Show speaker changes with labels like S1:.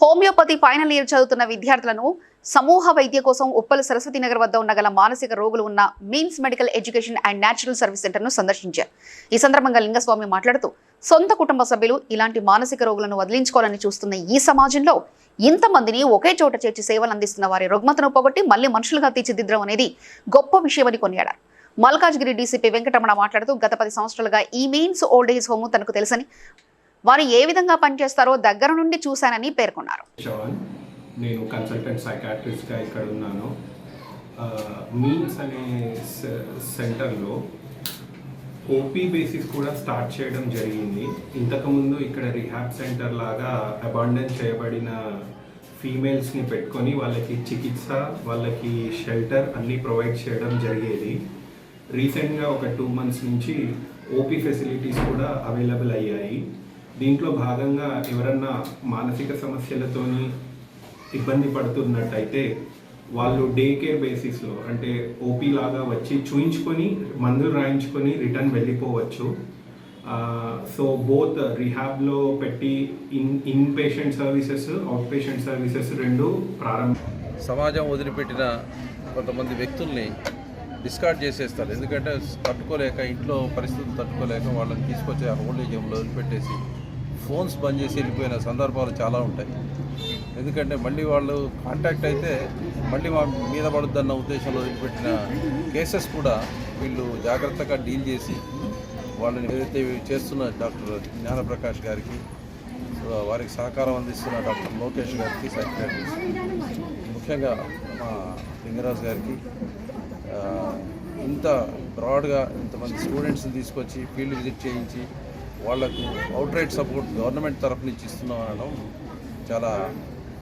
S1: Homeopathy final year చదువుతున్న విద్యార్థులను సమూహ వైద్య కోసం ఉప్పల్ సరస్వతి నగర్ వద్ద ఉన్న గల మానసిక రోగులు ఉన్న means medical education and natural service సెంటర్ను సందర్శించారు. ఈ సందర్భంగా లింగస్వామి మాట్లాడుతూ సొంత కుటుంబ సభ్యులు ఇలాంటి మానసిక రోగులను వదిలించుకోవాలని చూస్తున్న ఈ సమాజంలో ఇంతమందిని ఒకే చోట చేర్చి సేవలు అందిస్తున్న వారి రుగ్మతను పోగొట్టి మళ్ళీ మనుషులుగా తీర్చిదిద్దడం అనేది గొప్ప విషయమని కొనియాడారు. మల్కాజ్గిరి డీసీపీ వెంకటరమణ మాట్లాడుతూ గత పది సంవత్సరాలుగా ఈ మీన్స్ ఓల్డ్ ఏజ్ హోమ్ తనకు తెలుసని వారు ఏ విధంగా పనిచేస్తారో దగ్గర నుండి చూశానని పేర్కొన్నారు.
S2: నేను కన్సల్టెంట్ సైకాట్రిస్ట్గా ఇక్కడ ఉన్నాను. మీన్స్ అనే సె- సెంటర్లో ఓపీ బేసిస్ కూడా స్టార్ట్ చేయడం జరిగింది. ఇంతకుముందు ఇక్కడ రిహాబ్ సెంటర్ లాగా అబాండన్ చేయబడిన ఫీమేల్స్ని పెట్టుకొని వాళ్ళకి చికిత్స వాళ్ళకి షెల్టర్ అన్నీ ప్రొవైడ్ చేయడం జరిగేది. రీసెంట్గా ఒక టూ మంత్స్ నుంచి ఓపీ ఫెసిలిటీస్ కూడా అవైలబుల్ అయ్యాయి. దీంట్లో భాగంగా ఎవరన్నా మానసిక సమస్యలతోని ఇబ్బంది పడుతున్నట్టయితే వాళ్ళు డే కేర్ బేసిస్లో అంటే ఓపీ లాగా వచ్చి చూయించుకొని మందులు రాయించుకొని రిటర్న్ వెళ్ళిపోవచ్చు. సో బోత్ రిహాబ్లో పెట్టి in inpatient services outpatient services రెండు ప్రారంభ
S3: సమాజం వదిలిపెట్టిన కొంతమంది వ్యక్తుల్ని డిస్కార్డ్ చేసేస్తారు. ఎందుకంటే తట్టుకోలేక ఇంట్లో పరిస్థితులు తట్టుకోలేక వాళ్ళని తీసుకొచ్చి ఆ ఓల్డ్ ఏజ్ హోమ్లో వదిలిపెట్టేసి ఫోన్స్ బంద్ చేసి వెళ్ళిపోయిన సందర్భాలు చాలా ఉంటాయి. ఎందుకంటే మళ్ళీ వాళ్ళు కాంటాక్ట్ అయితే మళ్ళీ మా మీద పడుద్దన్న ఉద్దేశంలో వదిలిపెట్టిన కేసెస్ కూడా వీళ్ళు జాగ్రత్తగా డీల్ చేసి వాళ్ళని ఏదైతే చేస్తున్న డాక్టర్ జ్ఞానప్రకాష్ గారికి వారికి సహకారం అందిస్తున్న డాక్టర్ లోకేష్ గారికి సైక్రాటిస్ట్ ముఖ్యంగా మా లింగరాజు గారికి ఇంత బ్రాడ్గా ఇంతమంది స్టూడెంట్స్ని తీసుకొచ్చి ఫీల్డ్ విజిట్ చేయించి వాళ్ళకు అవుట్ రైట్ సపోర్ట్ గవర్నమెంట్ తరఫు నుంచి ఇస్తున్నాం అనడం చాలా